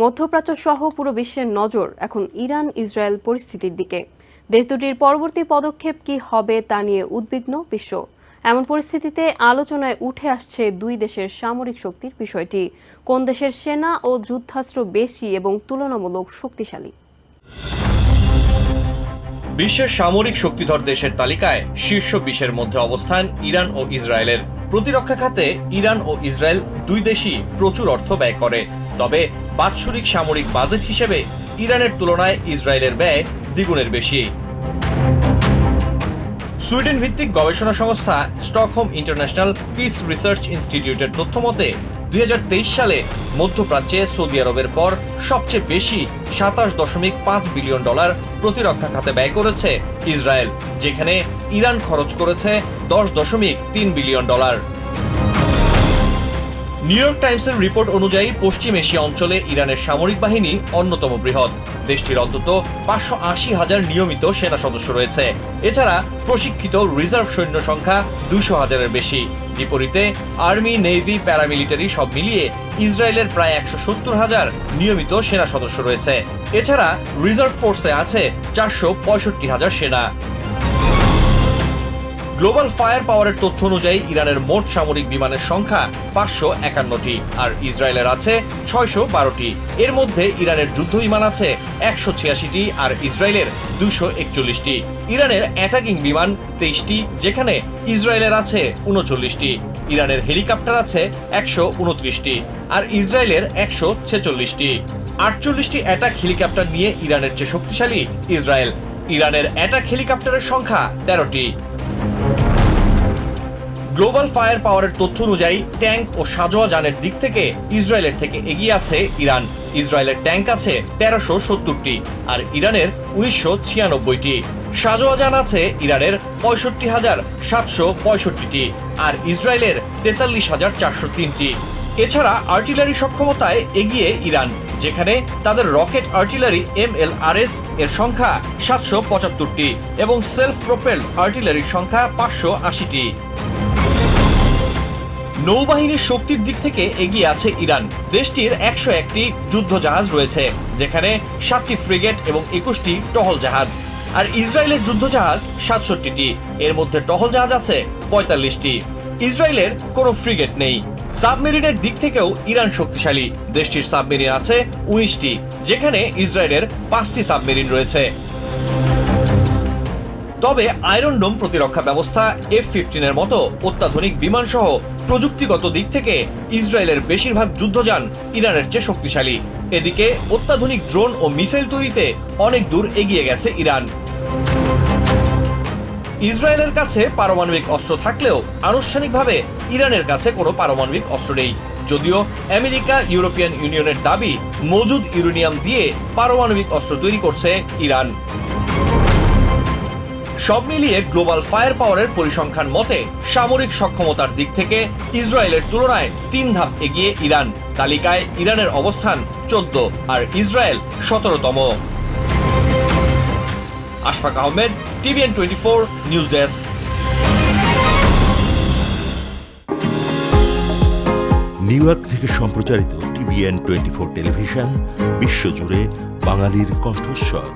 মধ্যপ্রাচ্য সহ পুরো বিশ্বের নজর এখন ইরান ইসরায়েল পরিস্থিতির দিকে। দেশ দুটির পরবর্তী পদক্ষেপ কি হবে তা নিয়ে উদ্বিগ্ন বিশ্ব। এমন পরিস্থিতিতে আলোচনায় উঠে আসছে দুই দেশের সামরিক শক্তির বিষয়টি। কোন দেশের সেনা ও যুদ্ধাস্ত্র বেশি এবং তুলনামূলক শক্তিশালী? বিশ্বের সামরিক শক্তিধর দেশের তালিকায় শীর্ষ বিশের মধ্যে অবস্থান ইরান ও ইসরায়েলের। প্রতিরক্ষা খাতে ইরান ও ইসরায়েল দুই দেশই প্রচুর অর্থ ব্যয় করে। তবে বাৎসরিক সামরিক বাজেট হিসেবে ইরানের তুলনায় ইসরায়েলের ব্যয় দ্বিগুণের বেশি। সুইডেন ভিত্তিক গবেষণা সংস্থা স্টকহোম ইন্টারন্যাশনাল পিস রিসার্চ ইনস্টিটিউটের তথ্য মতে, দুই হাজার তেইশ সালে মধ্যপ্রাচ্যে সৌদি আরবের পর সবচেয়ে বেশি সাতাশ দশমিক পাঁচ বিলিয়ন ডলার প্রতিরক্ষা খাতে ব্যয় করেছে ইসরায়েল, যেখানে ইরান খরচ করেছে দশ দশমিক তিন বিলিয়ন ডলার। নিউ ইয়র্ক টাইমসের রিপোর্ট অনুযায়ী পশ্চিম এশিয়া অঞ্চলে ইরানের সামরিক বাহিনী অন্যতম বৃহৎ। দেশটির অন্তত পাঁচশো আশি হাজার নিয়মিত সেনা সদস্য রয়েছে। এছাড়া প্রশিক্ষিত রিজার্ভ সৈন্য সংখ্যা দুইশো হাজারের বেশি। বিপরীতে আর্মি, নেভি, প্যারামিলিটারি সব মিলিয়ে ইসরায়েলের প্রায় একশো সত্তর হাজার নিয়মিত সেনা সদস্য রয়েছে। এছাড়া রিজার্ভ ফোর্সে আছে চারশো পঁয়ষট্টি হাজার সেনা। গ্লোবাল ফায়ার পাওয়ারের তথ্য অনুযায়ী ইরানের মোট সামরিক বিমানের সংখ্যা পাঁচশো একান্নটি, আর ইসরায়েলের আছে ছয়শো বারোটি। এর মধ্যে ইরানের যুদ্ধ বিমান আছে একশো ছিয়াশিটি আর ইসরায়েলের দুশো একচল্লিশটি। ইরানের অ্যাটাকিং বিমান তেইশটি, যেখানে ইসরায়েলের আছে উনচল্লিশটি। ইরানের হেলিকপ্টার আছে একশো উনত্রিশটি আর ইসরায়েলের একশো ছেচল্লিশটি। আটচল্লিশটি অ্যাটাক হেলিকপ্টার নিয়ে ইরানের চেয়ে শক্তিশালী ইসরায়েল। ইরানের অ্যাটাক হেলিকপ্টারের সংখ্যা তেরোটি। গ্লোবাল ফায়ার পাওয়ারের তথ্য অনুযায়ী ট্যাঙ্ক ও সাজোয়া যানের দিক থেকে ইসরায়েলের থেকে এগিয়ে আছে ইরান। ইসরায়েলের ট্যাঙ্ক আছে তেরোশো সত্তরটি আর ইরানের উনিশশো ছিয়ানব্বইটি। সাজোয়া যান আছে ইরানের পঁয়ষট্টি হাজার সাতশো পঁয়ষট্টিটি আর ইসরায়েলের তেতাল্লিশ হাজার চারশো তিনটি। এছাড়া আর্টিলারি সক্ষমতায় এগিয়ে ইরান, যেখানে তাদের rocket artillery M L R S এর সংখ্যা সাতশো পঁচাত্তরটি এবং সেলফ প্রোপেল আর্টিলারির সংখ্যা পাঁচশো আশিটি। নৌবাহিনীর শক্তির দিক থেকে এগিয়ে আছে ইরান। দেশটির একশো একটি যুদ্ধ জাহাজ রয়েছে, যেখানে সাতটি ফ্রিগেট এবং একুশটি টহল জাহাজ। আর ইসরায়েলের যুদ্ধ জাহাজ সাতষট্টিটি। এর মধ্যে টহল জাহাজ আছে পঁয়তাল্লিশটি। ইসরায়েলের কোনো ফ্রিগেট নেই। সাবমেরিনের দিক থেকেও ইরান শক্তিশালী। দেশটির সাবমেরিন আছে উনিশটি, যেখানে ইসরায়েলের পাঁচটি সাবমেরিন রয়েছে। তবে আয়রন ডোম প্রতিরক্ষা ব্যবস্থা এফ ফিফটিনের মতো অত্যাধুনিক বিমান সহ প্রযুক্তিগত দিক থেকে ইসরায়েলের বেশিরভাগ যুদ্ধযান ইরানের চেয়ে শক্তিশালী। এদিকে অত্যাধুনিক ড্রোন ও মিসাইল তৈরিতে অনেক দূর এগিয়ে গেছে ইরান। ইসরায়েলের কাছে পারমাণবিক অস্ত্র থাকলেও আনুষ্ঠানিকভাবে ইরানের কাছে কোনো পারমাণবিক অস্ত্র নেই। যদিও আমেরিকা, ইউরোপিয়ান ইউনিয়নের দাবি মজুদ ইউরেনিয়াম দিয়ে পারমাণবিক অস্ত্র তৈরি করছে ইরান। সব মিলিয়ে গ্লোবাল ফায়ার পাওয়ারের পরিসংখ্যান মতে, সামরিক সক্ষমতার দিক থেকে ইসরায়েলের তুলনায় তিন ধাপ এগিয়ে ইরান। তালিকায় ইরানের অবস্থান চোদ্দ আর ইসরায়েল সতেরোতম। Ashfaq Ahmed, TVN twenty four, news desk. New York থেকে সম্প্রচারিত টিভিএন টোয়েন্টি ফোর টেলিভিশন, বিশ্বজুড়ে বাঙালির কণ্ঠস্বর।